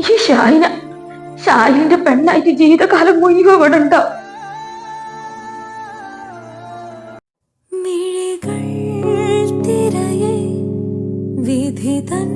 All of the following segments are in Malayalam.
ഈ ഷാഹിന ശാലിന്റെ പെണ്ണായിട്ട് ജീവിതകാലം മുഴുവൻ ഉണ്ടാവും വിധി തൻ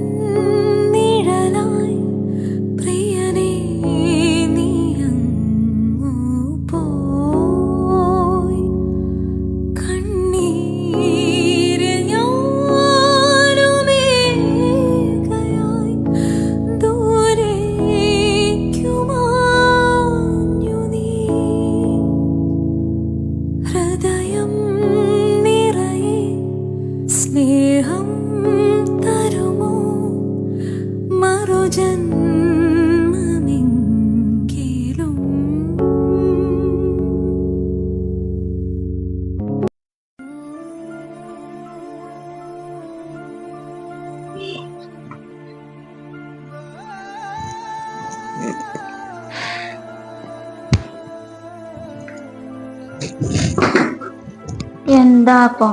എന്താപ്പൊ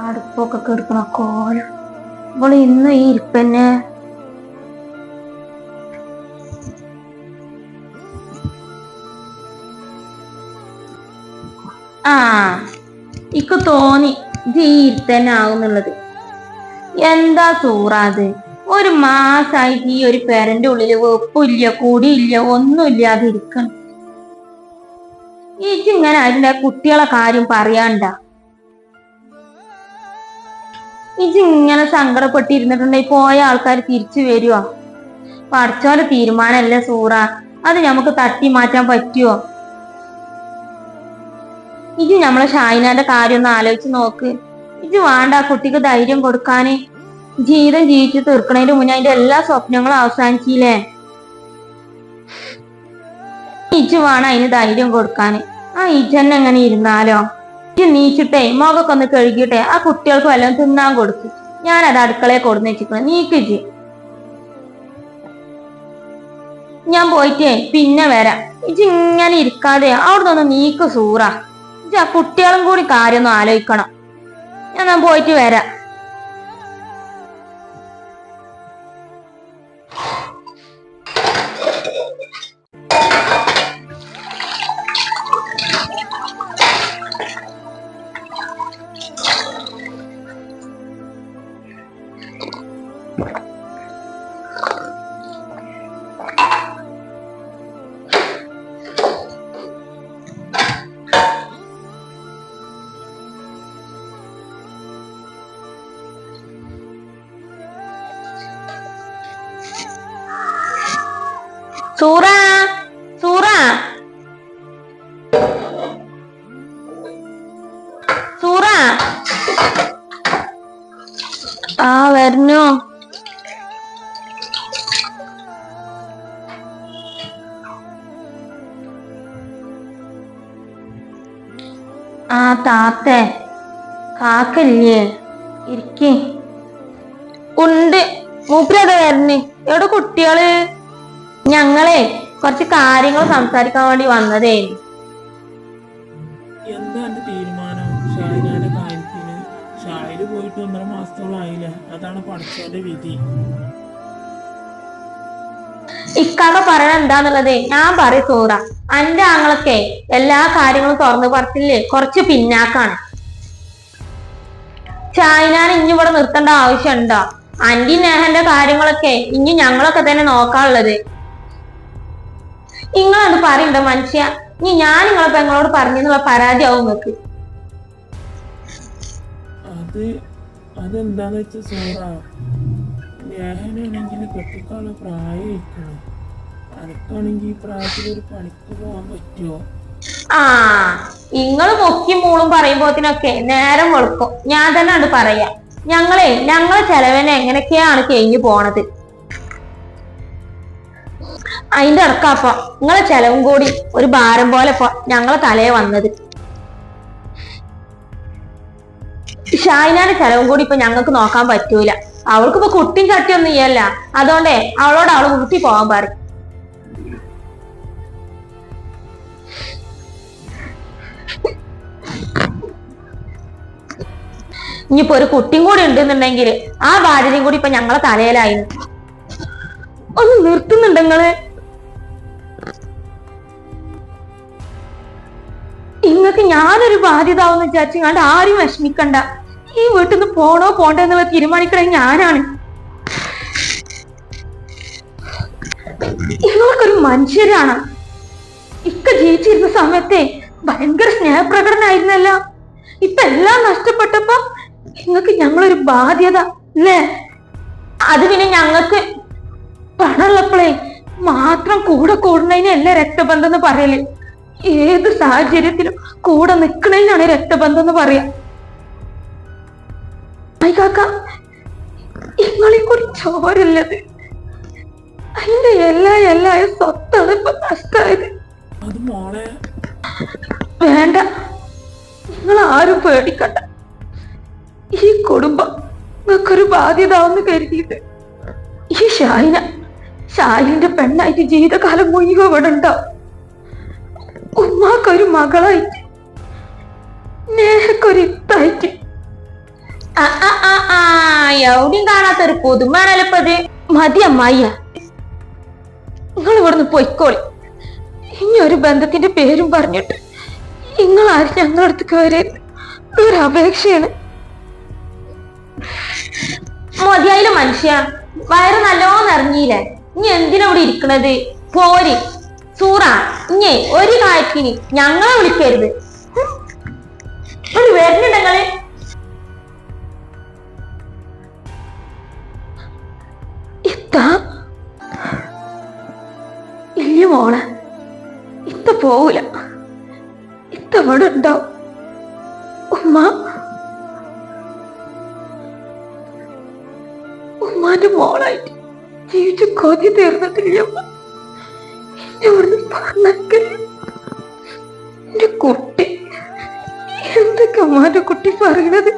അടുപ്പൊക്കെ കെടുക്കണ കോല. ഇവൾ ഇന്ന് ഈ ഇരിപ്പന്നെ. ആ ഇക്ക് തോന്നി ഇത് ഈ ഇരുത്തന്നെ ആവുന്നുള്ളത്. എന്താ സൂറാത്? ഒരു മാസായിട്ട് ഈ ഒരു പേരന്റെ ഉള്ളിൽ വെപ്പില്ല കൂടിയില്ല ഒന്നുമില്ലാതെ ഇരിക്കണം. ഇങ്ങനെ അതിന്റെ കുട്ടികളെ കാര്യം പറയാണ്ട? ഇജ് ഇങ്ങനെ സങ്കടപ്പെട്ടിരുന്നിട്ടുണ്ടെങ്കിൽ പോയ ആൾക്കാർ തിരിച്ചു വരുവോ. പഠിച്ചോലെ തീരുമാനമല്ലേ സൂറ? അത് നമുക്ക് തട്ടി മാറ്റാൻ പറ്റുമോ ഇജ് നമ്മളെ ഷായിനാന്റെ കാര്യം ഒന്ന് ആലോചിച്ച് നോക്ക്. ഇജ് വേണ്ട ആ കുട്ടിക്ക് ധൈര്യം കൊടുക്കാന്. ജീവിതം ജീവിച്ചു തീർക്കണതിന് മുന്നേ അതിന്റെ എല്ലാ സ്വപ്നങ്ങളും അവസാനിച്ചില്ലേ? ഇജ് വേണം അതിന് ധൈര്യം കൊടുക്കാന്. ആ ഇജന്നെ എങ്ങനെ ഇരുന്നാലോ? ഇജ്ജ് നീച്ചിട്ടേ മുഖമൊക്കെ ഒന്ന് കഴുകിയിട്ടെ ആ കുട്ടികൾക്ക് വല്ലതും തിന്നാൻ ഞാൻ ഞാനത് അടുക്കളയെ കൊടുന്ന് വെച്ചിക്കണം നീക്കിജ് ഞാൻ പോയിട്ടേ പിന്നെ വരാം. ഇജ് ഇങ്ങനെ ഇരിക്കാതെ അവിടെ നിന്ന് നീക്ക് സൂറ. ഇജ് ആ കുട്ടികളും കൂടി കാര്യം ഒന്ന് ആലോചിക്കണം. ഞാൻ പോയിട്ട് വരാം. സൂറ സൂറ. സൂറ. ആ വരുന്നു. ആ താത്തേ കാക്കല്ലേ ഇരിക്കേ. ഉണ്ട്. മൂപ്പരവിടെ വരണേ എവിടെ കുട്ടികൾ? ഞങ്ങളെ കുറച്ച് കാര്യങ്ങൾ സംസാരിക്കാൻ വേണ്ടി വന്നതേ. എന്താണ് തീരുമാനം? ഷാഹിനാന്റെ കാര്യത്തിന് ഷാഹിൽ പോയിട്ട് ഒന്നര മാസത്തോളം ആയില്ലേ അതാണ് പഠിച്ചോന്റെ വിധി. ഇക്കാക്ക പറയണ എന്താന്നുള്ളതേ ഞാൻ പറയും സൂറ. അന്റെ ആങ്ങളൊക്കെ എല്ലാ കാര്യങ്ങളും തുറന്നു പറച്ചില്ലേ കുറച്ച് പിന്നാക്കാണ്. ചായനാൻ ഇനി ഇവിടെ നിർത്തേണ്ട ആവശ്യമുണ്ടോ? അന്റി നേഹന്റെ കാര്യങ്ങളൊക്കെ ഇനി ഞങ്ങളൊക്കെ തന്നെ നോക്കാനുള്ളത്. നിങ്ങളത് പറയണ്ട മനുഷ്യ? ഇനി ഞാൻ നിങ്ങളെ പെങ്ങളോട് പറഞ്ഞെന്നുള്ള ആവും നിങ്ങക്ക്. അത് അതെന്താന്ന് വെച്ചാ സൂറ ഞാനാണെങ്കിൽ കെട്ടിക്കാനുള്ള പ്രായം ഇരിക്കണം അനക്കാണെങ്കിൽ ഈ പ്രായത്തിൽ ഒരു പണിക്ക് പോകാൻ പറ്റുമോ ആ നിങ്ങൾ മുക്കി മൂളും പറയുമ്പോത്തിനൊക്കെ നേരം വെളുക്കും. ഞാൻ തന്നെ അത് പറയാ. ഞങ്ങളെ ഞങ്ങളെ ചെലവിനെ എങ്ങനെയൊക്കെയാണ് കഴിഞ്ഞു പോണത്? അതിന്റെ ഇറക്കാപ്പം നിങ്ങളെ ചെലവും കൂടി ഒരു ഭാരം പോലെ ഞങ്ങളെ തലയെ വന്നത്. ഷായിനാന്റെ ചെലവും കൂടി ഇപ്പൊ ഞങ്ങൾക്ക് നോക്കാൻ പറ്റൂല. അവൾക്കിപ്പോ കുട്ടിയും ചട്ടിയൊന്നും ഇല്ല അതുകൊണ്ടേ അവളോട് അവൾ കുട്ടി പോകാൻ പറയും. ഇനിയിപ്പോ ഒരു കുട്ടിയും കൂടി ഉണ്ടെന്നുണ്ടെങ്കിൽ ആ ഭാര്യയും കൂടി ഇപ്പൊ ഞങ്ങളെ തലയിലായിരുന്നു ഒന്ന് നിർത്തുന്നുണ്ട് നിങ്ങൾ ഇങ്ങക്ക് ഞാനൊരു ബാധ്യത വിചാരിച്ചു കണ്ട് ആരും വിഷമിക്കണ്ട. ഈ വീട്ടിൽ നിന്ന് പോണോ പോണ്ടോ എന്നുള്ള തീരുമാനിക്കണേ ഞാനാണ്. നിങ്ങൾക്കൊരു മനുഷ്യരാണ്. ഇക്ക ജീവിച്ചിരുന്ന സമയത്തെ ഭയങ്കര സ്നേഹപ്രകടനായിരുന്നല്ലോ. ഇപ്പൊ എല്ലാം നഷ്ടപ്പെട്ടപ്പോ നിങ്ങൾക്ക് ഞങ്ങളൊരു ബാധ്യത അല്ലേ? അത് പിന്നെ ഞങ്ങൾക്ക് പണമുള്ളപ്പോഴേ മാത്രം കൂടെ കൂടുന്നതിനല്ല രക്തബന്ധം എന്ന് പറയൽ. ഏത് സാഹചര്യത്തിലും കൂടെ നിൽക്കണേനാണ് രക്തബന്ധം എന്ന് പറയാ. കാക്ക ഇങ്ങളെ കൂടി ചോരല്ലത് അതിന്റെ എല്ലാ എല്ലാ സ്വത്താണ് ഇപ്പൊ നഷ്ടായത്. വേണ്ട. നിങ്ങൾ ആരും പേടിക്കണ്ട. ഈ കുടുംബം നിങ്ങൾക്കൊരു ബാധ്യത എന്ന് കരുതിയിട്ട് ഈ ഷായിന ഷാഹിന്റെ പെണ്ണായിട്ട് ജീവിതകാലം മുഴുവൻ ഇവിടെ ഉണ്ടാവും. ഉമ്മാക്കൊരു മകളായിട്ട് നേഹക്കൊരു ഇത്തായിട്ട്. എവിടെയും കാണാത്തൊരു പുതുമാണല്ലോ ഇപ്പൊ ഇത്. മതി അമ്മായിയ. നിങ്ങൾ ഇവിടുന്ന് പൊയ്ക്കോളി. ഇനി ഒരു ബന്ധത്തിന്റെ പേരും പറഞ്ഞിട്ട് നിങ്ങൾ ആരും ഞങ്ങളുടെ അടുത്തേക്ക് വരരുത്. ഒരു അപേക്ഷയാണ്. മതിയായാലും മനുഷ്യ. വയറ് നല്ലോണം നിറഞ്ഞില്ലേ? ഇനി എന്തിനാ ഇവിടെ ഇരിക്കണത്? പോരി. സൂറ ഇഞ്ഞേ ഒരു കാര്യത്തിന് ഞങ്ങളെ വിളിക്കരുത്. ഒരു ഇവിടെ വരുന്നുണ്ടെങ്ങൾ ഇല്ല മോളെ. ഇത്ത പോവൂല. ഇത്ത അവിടെ ഉണ്ടാവും ഉമ്മ? ഉമ്മാന്റെ മോളായിട്ട് ജീവിച്ച് കൊതി തീർന്നിട്ടില്ല എന്നെ പറഞ്ഞക്കല്ലേ എന്റെ കുട്ടി. എന്റെ കമാര കുട്ടി പറയണത്?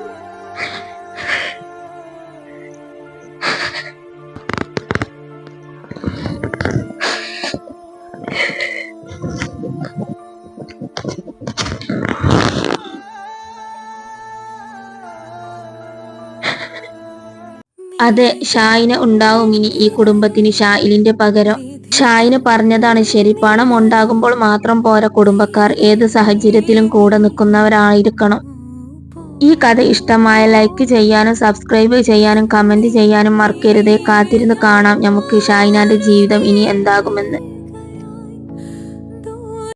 അതെ ഷായിന് ഉണ്ടാവും ഇനി ഈ കുടുംബത്തിന് ഷായിലിന്റെ പകരം. ഷായിന് പറഞ്ഞതാണ് ശരി. പണം ഉണ്ടാകുമ്പോൾ മാത്രം പോര കുടുംബക്കാർ. ഏത് സാഹചര്യത്തിലും കൂടെ നിൽക്കുന്നവരായിരിക്കണം. ഈ കഥ ഇഷ്ടമായ ലൈക്ക് ചെയ്യാനും സബ്സ്ക്രൈബ് ചെയ്യാനും കമന്റ് ചെയ്യാനും മറക്കരുതേ. കാത്തിരുന്ന് കാണാം നമുക്ക് ഷായിനാന്റെ ജീവിതം ഇനി എന്താകുമെന്ന്.